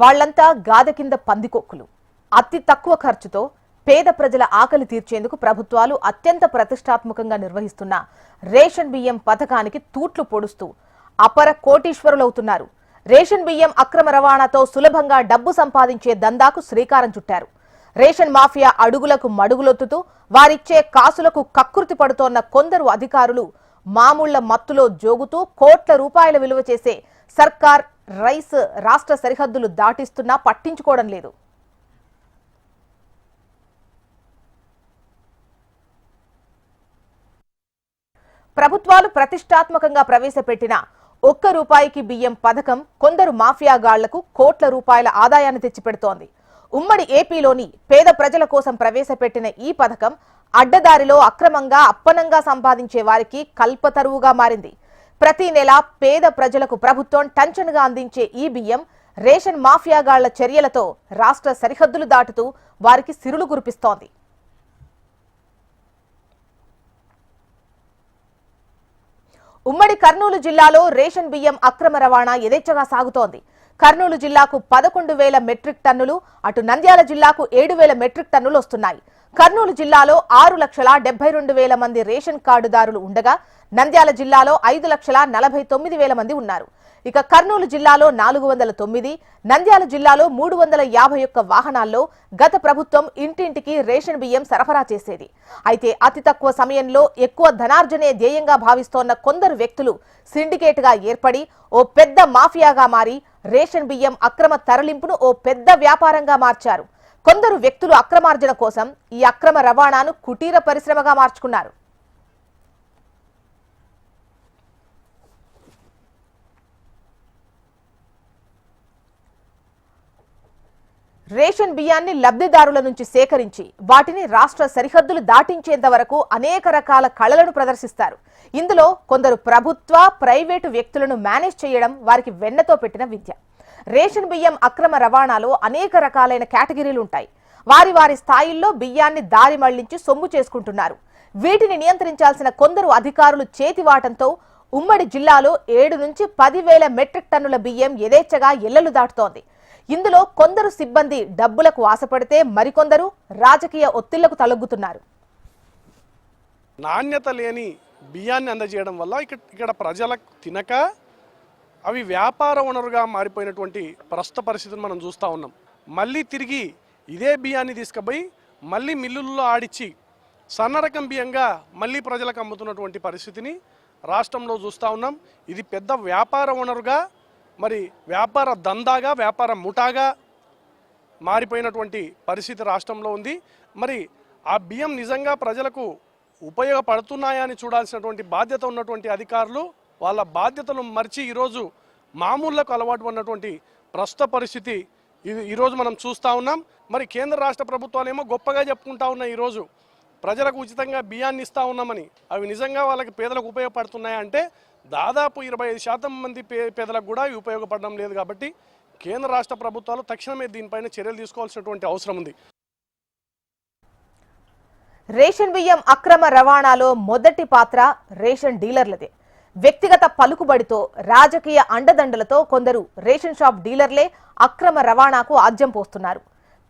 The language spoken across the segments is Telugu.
వాళ్ళంతా గాద కింద పందికొక్కులు. అతి తక్కువ ఖర్చుతో పేద ప్రజల ఆకలి తీర్చేందుకు ప్రభుత్వాలు అత్యంత ప్రతిష్టాత్మకంగా నిర్వహిస్తున్న రేషన్ బియ్యం పథకానికి తూట్లు పొడుస్తూ అపర కోటీశ్వరులవుతున్నారు. రేషన్ బియ్యం అక్రమ రవాణాతో సులభంగా డబ్బు సంపాదించే దందాకు శ్రీకారం చుట్టారు. రేషన్ మాఫియా అడుగులకు మడుగులొత్తుతూ వారిచ్చే కాసులకు కకృతి పడుతోన్న కొందరు అధికారులు మామూళ్ళ మత్తులో జోగుతూ కోట్ల రూపాయల విలువ చేసే సర్కార్ రైస్ రాష్ట్ర సరిహద్దులు దాటిస్తున్నా పట్టించుకోవడం లేదు. ప్రభుత్వాలు ప్రతిష్టాత్మకంగా ప్రవేశపెట్టిన ఒక్క రూపాయికి బియ్యం పథకం కొందరు మాఫియాగాళ్ళకు కోట్ల రూపాయల ఆదాయాన్ని తెచ్చిపెడుతోంది. ఉమ్మడి ఏపీలోని పేద ప్రజల కోసం ప్రవేశపెట్టిన ఈ పథకం అడ్డదారిలో అక్రమంగా అప్పనంగా సంపాదించే వారికి కల్పతరువుగా మారింది. ప్రతి నెల పేద ప్రజలకు ప్రభుత్వం టంచన్గా అందించే ఈ బియ్యం రేషన్ మాఫియాగాళ్ళ చర్యలతో రాష్ట్ర సరిహద్దులు దాటుతూ వారికి సిరులు కురిపిస్తోంది. ఉమ్మడి కర్నూలు జిల్లాలో రేషన్ బియ్యం అక్రమ రవాణా యథేచ్ఛగా సాగుతోంది. కర్నూలు జిల్లాకు పదకొండు వేల మెట్రిక్ టన్నులు అటు నంద్యాల జిల్లాకు ఏడు వేల మెట్రిక్ టన్నులు వస్తున్నాయి. కర్నూలు జిల్లాలో ఆరు లక్షల డెబ్బై రెండు వేల మంది రేషన్ కార్డుదారులు ఉండగా నంద్యాల జిల్లాలో ఐదు లక్షల నలభై తొమ్మిది వేల మంది ఉన్నారు. ఇక కర్నూలు జిల్లాలో నాలుగు వందల తొమ్మిది నంద్యాల జిల్లాలో మూడు వందల యాభై ఒక్క వాహనాల్లో గత ప్రభుత్వం ఇంటింటికి రేషన్ బియ్యం సరఫరా చేసేది. అయితే అతి తక్కువ సమయంలో ఎక్కువ ధనార్జనే ధ్యేయంగా భావిస్తోన్న కొందరు వ్యక్తులు సిండికేట్గా ఏర్పడి ఓ పెద్ద మాఫియాగా మారి రేషన్ బియ్యం అక్రమ తరలింపును ఓ పెద్ద వ్యాపారంగా మార్చారు. కొందరు వ్యక్తులు అక్రమార్జన కోసం ఈ అక్రమ రవాణాను కుటీర పరిశ్రమగా మార్చుకున్నారు. రేషన్ బియ్యాన్ని లబ్ధిదారుల నుంచి సేకరించి వాటిని రాష్ట్ర సరిహద్దులు దాటించేంత వరకు అనేక రకాల కళలను ప్రదర్శిస్తారు. ఇందులో కొందరు ప్రభుత్వ ప్రైవేటు వ్యక్తులను మేనేజ్ చేయడం వారికి వెన్నతో పెట్టిన విద్య. రేషన్ బియ్యం అక్రమ రవాణాలో అనేక రకాలైన కేటగిరీలు ఉంటాయి. వారి వారి స్థాయిల్లో బియ్యాన్ని దారి మళ్ళించి సొమ్ము చేసుకుంటున్నారు. వీటిని నియంత్రించాల్సిన కొందరు అధికారులు చేతివాటంతో ఉమ్మడి జిల్లాలో ఏడు నుంచి పదివేల మెట్రిక్ టన్నుల బియ్యం యథేచ్ఛగా ఎల్లలు దాటుతోంది. ఇందులో కొందరు సిబ్బంది డబ్బులకు ఆశపడితే మరికొందరు రాజకీయ ఒత్తిళ్ళకు తలొగ్గుతున్నారు. నాణ్యత లేని బియ్యాన్ని అందజేయడం వల్ల ఇక్కడ ఇక్కడ ప్రజలకు తినక అవి వ్యాపార వనరుగా మారిపోయినటువంటి ప్రస్తుత పరిస్థితిని మనం చూస్తూ ఉన్నాం. మళ్ళీ తిరిగి ఇదే బియ్యాన్ని తీసుకుపోయి మళ్ళీ మిల్లుల్లో ఆడిచ్చి సన్న రకం బియ్యంగా మళ్ళీ ప్రజలకు అమ్ముతున్నటువంటి పరిస్థితిని రాష్ట్రంలో చూస్తూ ఉన్నాం. ఇది పెద్ద వ్యాపార వనరుగా మరి వ్యాపార దందాగా వ్యాపార ముఠాగా మారిపోయినటువంటి పరిస్థితి రాష్ట్రంలో ఉంది. మరి ఆ బియ్యం నిజంగా ప్రజలకు ఉపయోగపడుతున్నాయా అని చూడాల్సినటువంటి బాధ్యత ఉన్నటువంటి అధికారులు వాళ్ళ బాధ్యతలు మర్చి ఈరోజు మామూళ్ళకు అలవాటు ఉన్నటువంటి ప్రస్తుత పరిస్థితి ఇది ఈరోజు మనం చూస్తూ ఉన్నాం. మరి కేంద్ర రాష్ట్ర ప్రభుత్వాలు ఏమో గొప్పగా చెప్పుకుంటా ఉన్నాయి ఈరోజు. ప్రజలకు ఉచితంగా బియ్యాన్ని ఇస్తూ ఉన్నామని. అవి నిజంగా వాళ్ళకి పేదలకు ఉపయోగపడుతున్నాయంటే దాదాపు ఇరవై ఐదు శాతం మంది పే పేదలకు కూడా ఇవి ఉపయోగపడడం లేదు కాబట్టి కేంద్ర రాష్ట్ర ప్రభుత్వాలు తక్షణమే దీనిపైన చర్యలు తీసుకోవాల్సినటువంటి అవసరం ఉంది. రేషన్ బియ్యం అక్రమ రవాణాలో మొదటి పాత్ర రేషన్ డీలర్లదే. వ్యక్తిగత పలుకుబడితో రాజకీయ అండదండలతో కొందరు రేషన్ షాప్ డీలర్లే అక్రమ రవాణాకు ఆజ్యం పోస్తున్నారు.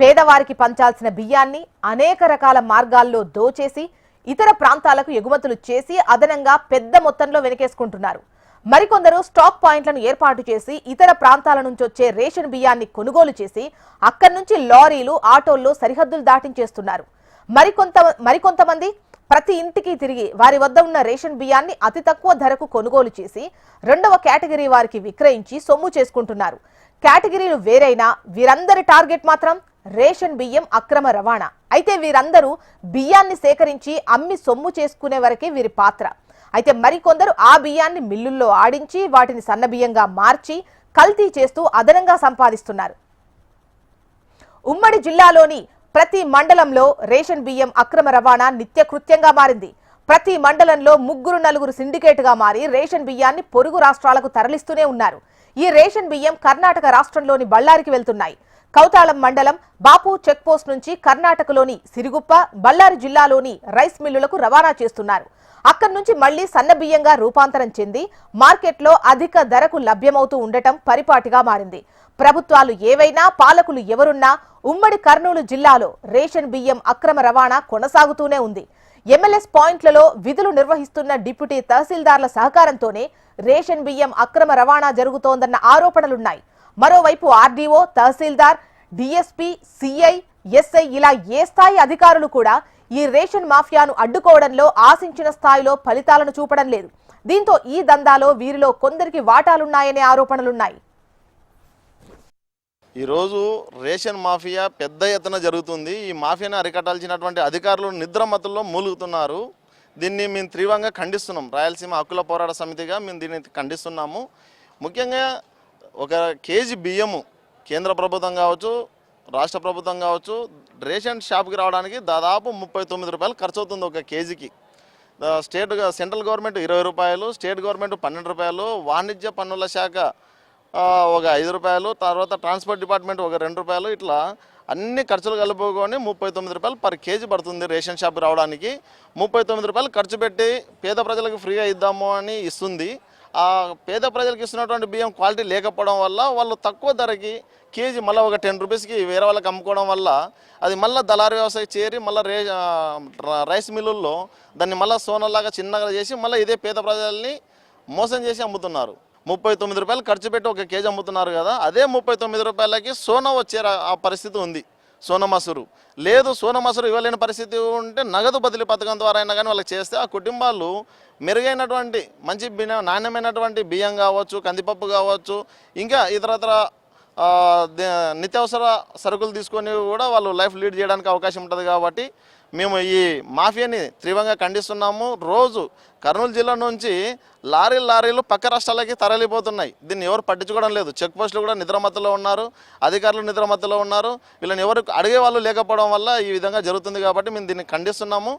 పేదవారికి పంచాల్సిన బియ్యాన్ని అనేక రకాల మార్గాల్లో దోచేసి ఇతర ప్రాంతాలకు ఎగుమతులు చేసి అదనంగా పెద్ద మొత్తంలో వెనకేసుకుంటున్నారు. మరికొందరు స్టాక్ పాయింట్లను ఏర్పాటు చేసి ఇతర ప్రాంతాల నుంచి వచ్చే రేషన్ బియ్యాన్ని కొనుగోలు చేసి అక్కడి నుంచి లారీలు ఆటోల్లో సరిహద్దులు దాటించేస్తున్నారు. మరికొంత మరికొంతమంది ప్రతి ఇంటికి తిరిగి వారి వద్ద ఉన్న రేషన్ బియ్యాన్ని అతి తక్కువ ధరకు కొనుగోలు చేసి రెండవ కేటగిరీ వారికి విక్రయించి సొమ్ము చేసుకుంటున్నారు. కేటగిరీలు వేరైనా వీరందరి టార్గెట్ మాత్రం రేషన్ బియ్యం అక్రమ రవాణా. అయితే వీరందరూ బియ్యాన్ని సేకరించి అమ్మి సొమ్ము చేసుకునే వరకే వీరి పాత్ర. అయితే మరికొందరు ఆ బియ్యాన్ని మిల్లుల్లో ఆడించి వాటిని సన్న బియ్యంగా మార్చి కల్తీ చేస్తూ అదనంగా సంపాదిస్తున్నారు. ఉమ్మడి జిల్లాలోని ప్రతి మండలంలో రేషన్ బియ్యం అక్రమ రవాణా నిత్యకృత్యంగా మారింది. ప్రతి మండలంలో ముగ్గురు నలుగురు సిండికేట్గా మారి రేషన్ బియ్యాన్ని పొరుగు రాష్ట్రాలకు తరలిస్తూనే ఉన్నారు. ఈ రేషన్ బియ్యం కర్ణాటక రాష్ట్రంలోని బళ్ళారికి వెళ్తున్నాయి. కౌతాళం మండలం బాపు చెక్పోస్ట్ నుంచి కర్ణాటకలోని సిరిగుప్ప బళ్ళారి జిల్లాలోని రైస్ మిల్లులకు రవాణా చేస్తున్నారు. అక్కడి నుంచి మళ్ళీ సన్నబియ్యంగా రూపాంతరం చెంది మార్కెట్లో అధిక ధరకు లభ్యమవుతూ ఉండటం పరిపాటిగా మారింది. ప్రభుత్వాలు ఏవైనా పాలకులు ఎవరున్నా ఉమ్మడి కర్నూలు జిల్లాలో రేషన్ బియ్యం అక్రమ రవాణా కొనసాగుతూనే ఉంది. ఎమ్మెల్యేస్ పాయింట్లలో విధులు నిర్వహిస్తున్న డిప్యూటీ తహసీల్దార్ల సహకారంతోనే రేషన్ బియ్యం అక్రమ రవాణా జరుగుతోందన్న ఆరోపణలున్నాయి. మరోవైపు RDO tahsildar DSP CI SI ఇలా ఏ స్థాయి అధికారులు కూడా ఈ రేషన్ మాఫియాను అడ్డుకోవడంలో ఆశించిన స్థాయిలో ఫలితాలను చూపడం లేదు. దీంతో ఈ దందాలో వీరిలో కొందరికి వాటాలున్నాయనే ఆరోపణలున్నాయి. ఈరోజు రేషన్ మాఫియా పెద్ద ఎత్తున జరుగుతుంది. ఈ మాఫియాని అరికట్టాల్సినటువంటి అధికారులు నిద్రమత్తుల్లో మూలుగుతున్నారు. దీన్ని మేము తీవ్రంగా ఖండిస్తున్నాం. రాయలసీమ హక్కుల పోరాట సమితిగా మేము దీన్ని ఖండిస్తున్నాము. ముఖ్యంగా ఒక కేజీ బియ్యము కేంద్ర ప్రభుత్వం కావచ్చు రాష్ట్ర ప్రభుత్వం కావచ్చు రేషన్ షాప్కి రావడానికి దాదాపు ముప్పై తొమ్మిది రూపాయలు ఖర్చు అవుతుంది ఒక కేజీకి. స్టేట్ సెంట్రల్ గవర్నమెంట్ ఇరవై రూపాయలు స్టేట్ గవర్నమెంట్ పన్నెండు రూపాయలు వాణిజ్య పన్నుల శాఖ ఒక ఐదు రూపాయలు తర్వాత ట్రాన్స్పోర్ట్ డిపార్ట్మెంట్ ఒక రెండు రూపాయలు ఇట్లా అన్ని ఖర్చులు కలుపుకొని ముప్పై తొమ్మిది రూపాయలు పర్ కేజీ పడుతుంది రేషన్ షాప్ రావడానికి. ముప్పై తొమ్మిది రూపాయలు ఖర్చు పెట్టి పేద ప్రజలకు ఫ్రీగా ఇద్దాము అని ఇస్తుంది. పేద ప్రజలకు ఇస్తున్నటువంటి బియ్యం క్వాలిటీ లేకపోవడం వల్ల వాళ్ళు తక్కువ ధరకి కేజీ మళ్ళీ ఒక టెన్ రూపీస్కి వేరే వాళ్ళకి అమ్ముకోవడం వల్ల అది మళ్ళీ దళారు వ్యవసాయం చేరి మళ్ళీ రే రైస్ మిల్లుల్లో దాన్ని మళ్ళీ సోనల్లాగా చిన్నగా చేసి మళ్ళీ ఇదే పేద ప్రజల్ని మోసం చేసి అమ్ముతున్నారు. ముప్పై తొమ్మిది రూపాయలు ఖర్చు పెట్టి ఒక కేజీ అమ్ముతున్నారు కదా అదే ముప్పై తొమ్మిది రూపాయలకి సోనా వచ్చే ఆ పరిస్థితి ఉంది. సోనమసూరు. లేదు సోనమసూరు ఇవ్వలేని పరిస్థితి ఉంటే నగదు బదిలీ పథకం ద్వారా అయినా కానీ వాళ్ళకి చేస్తే ఆ కుటుంబాలు మెరుగైనటువంటి మంచి బియ్యం నాణ్యమైనటువంటి బియ్యం కావచ్చు కందిపప్పు కావచ్చు ఇంకా ఇతరతర నిత్యావసర సరుకులు తీసుకొని కూడా వాళ్ళు లైఫ్ లీడ్ చేయడానికి అవకాశం ఉంటుంది కాబట్టి మేము ఈ మాఫియాని తీవ్రంగా ఖండిస్తున్నాము. రోజు కర్నూలు జిల్లా నుంచి లారీలు లారీలు పక్క రాష్ట్రాలకి తరలిపోతున్నాయి. దీన్ని ఎవరు పట్టించుకోవడం లేదు. చెక్ పోస్టులు కూడా నిద్రమత్తలో ఉన్నారు. అధికారులు నిద్రమత్తలో ఉన్నారు. వీళ్ళని ఎవరు అడిగే వాళ్ళు లేకపోవడం వల్ల ఈ విధంగా జరుగుతుంది కాబట్టి మేము దీన్ని ఖండిస్తున్నాము.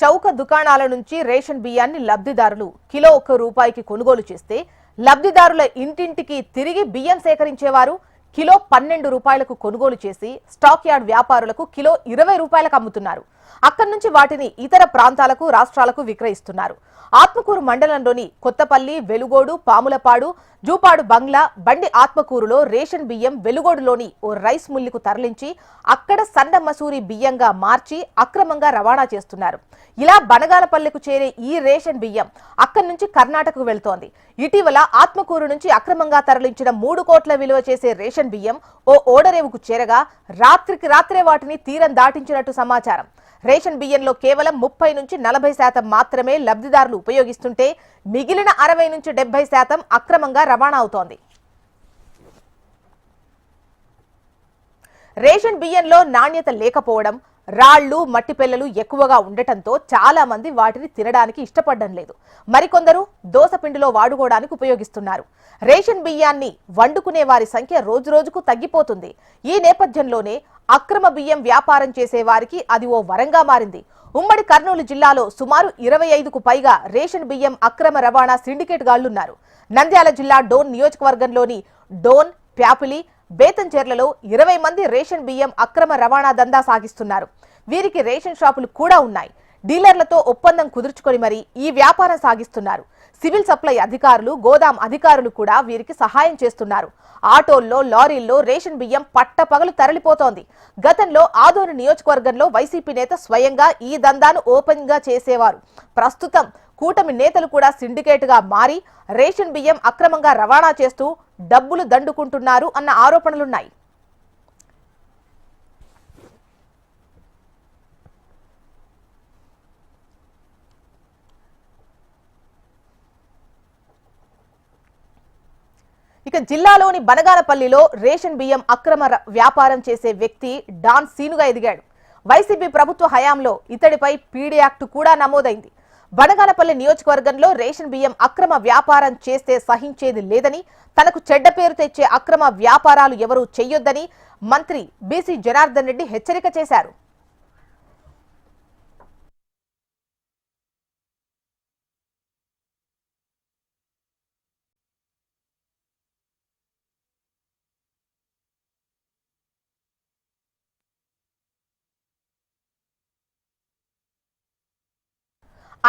చౌక దుకాణాల నుంచి రేషన్ బియ్యాన్ని లబ్ధిదారులు కిలో ఒక్క రూపాయికి కొనుగోలు చేస్తే లబ్ధిదారుల ఇంటింటికి తిరిగి బియ్యం సేకరించేవారు కిలో పన్నెండు రూపాయలకు కొనుగోలు చేసి స్టాక్ యార్డ్ వ్యాపారులకు కిలో ఇరవై రూపాయలకు అమ్ముతున్నారు. అక్కడి నుంచి వాటిని ఇతర ప్రాంతాలకు రాష్ట్రాలకు విక్రయిస్తున్నారు. ఆత్మకూరు మండలంలోని కొత్తపల్లి వెలుగోడు పాములపాడు జూపాడు బంగ్లా బండి ఆత్మకూరులో రేషన్ బియ్యం వెలుగోడులోని ఓ రైస్ మిల్లుకు తరలించి అక్కడ సన్న మసూరి బియ్యంగా మార్చి అక్రమంగా రవాణా చేస్తున్నారు. ఇలా బనగాలపల్లెకు చేరే ఈ రేషన్ బియ్యం అక్కడి నుంచి కర్ణాటకకు వెళ్తోంది. ఇటీవల ఆత్మకూరు నుంచి అక్రమంగా తరలించిన మూడు కోట్ల విలువ చేసే రేషన్ బియ్యం ఓ ఓడరేవుకు చేరగా రాత్రికి రాత్రే వాటిని తీరం దాటించినట్టు సమాచారం. రేషన్ బియ్యంలో కేవలం ముప్పై నుంచి నలభై శాతం మాత్రమే లబ్ధిదారులు ఉపయోగిస్తుంటే మిగిలిన అరవై నుంచి డెబ్బై శాతం అక్రమంగా రవాణా అవుతోంది. రేషన్ బియ్యంలో నాణ్యత లేకపోవడం రాళ్ళు మట్టి పెల్లలు ఎక్కువగా ఉండటంతో చాలా మంది వాటిని తినడానికి ఇష్టపడడం లేదు. మరికొందరు దోసపిండిలో వాడుకోవడానికి ఉపయోగిస్తున్నారు. రేషన్ బియ్యాన్ని వండుకునే వారి సంఖ్య రోజురోజుకు తగ్గిపోతుంది. ఈ నేపథ్యంలోనే అక్రమ బియ్యం వ్యాపారం చేసే వారికి అది ఓ వరంగా మారింది. ఉమ్మడి కర్నూలు జిల్లాలో సుమారు ఇరవై ఐదుకు పైగా రేషన్ బియ్యం అక్రమ రవాణా సిండికేట్ గాళ్ళున్నారు. నంద్యాల జిల్లా డోన్ నియోజకవర్గంలోని డోన్ ప్యాపిలి బేతంచెర్లలో ఇరవై మంది రేషన్ బియ్యం అక్రమ రవాణా దందా సాగిస్తున్నారు. వీరికి రేషన్ షాపులు కూడా ఉన్నాయి. డీలర్లతో ఒప్పందం కుదుర్చుకొని మరి ఈ వ్యాపారం సాగిస్తున్నారు. సివిల్ సప్లై అధికారులు గోదాం అధికారులు కూడా వీరికి సహాయం చేస్తున్నారు. ఆటోల్లో లారీల్లో రేషన్ బియ్యం పట్టపగలు తరలిపోతోంది. గతంలో ఆదోని నియోజకవర్గంలో వైసీపీ నేత స్వయంగా ఈ దందాను ఓపెన్గా చేసేవారు. ప్రస్తుతం కూటమి నేతలు కూడా సిండికేట్గా మారి రేషన్ బియ్యం అక్రమంగా రవాణా చేస్తూ డబ్బులు దండుకుంటున్నారు అన్న ఆరోపణలున్నాయి. ఇక జిల్లాలోని బనగానపల్లిలో రేషన్ బియ్యం అక్రమ వ్యాపారం చేసే వ్యక్తి డాన్ సీనుగా ఎదిగాడు. వైసీపీ ప్రభుత్వ హయాంలో ఇతడిపై పీడీ యాక్ట్ కూడా నమోదైంది. బనగానపల్లి నియోజకవర్గంలో రేషన్ బియ్యం అక్రమ వ్యాపారం చేస్తే సహించేది లేదని తనకు చెడ్డ పేరు తెచ్చే అక్రమ వ్యాపారాలు ఎవరూ చెయ్యొద్దని మంత్రి బీసీ జనార్దన్ రెడ్డి హెచ్చరిక చేశారు.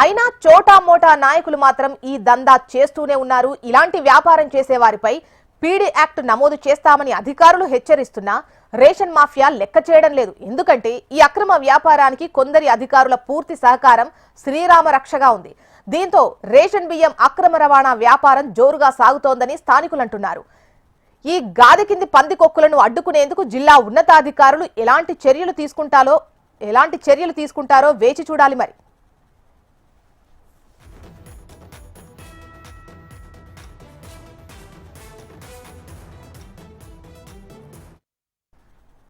అయినా చోటా మోటా నాయకులు మాత్రం ఈ దందా చేస్తూనే ఉన్నారు. ఇలాంటి వ్యాపారం చేసే వారిపై పీడీ యాక్ట్ నమోదు చేస్తామని అధికారులు హెచ్చరిస్తున్నా రేషన్ మాఫియా లెక్క చేయడం లేదు. ఎందుకంటే ఈ అక్రమ వ్యాపారానికి కొందరి అధికారుల పూర్తి సహకారం శ్రీరామ రక్షగా ఉంది. దీంతో రేషన్ బియ్యం అక్రమ రవాణా వ్యాపారం జోరుగా సాగుతోందని స్థానికులు అంటున్నారు. ఈ గాది కింది పందికొక్కులను అడ్డుకునేందుకు జిల్లా ఉన్నతాధికారులు ఎలాంటి చర్యలు తీసుకుంటారో ఎలాంటి చర్యలు తీసుకుంటారో వేచి చూడాలి మరి.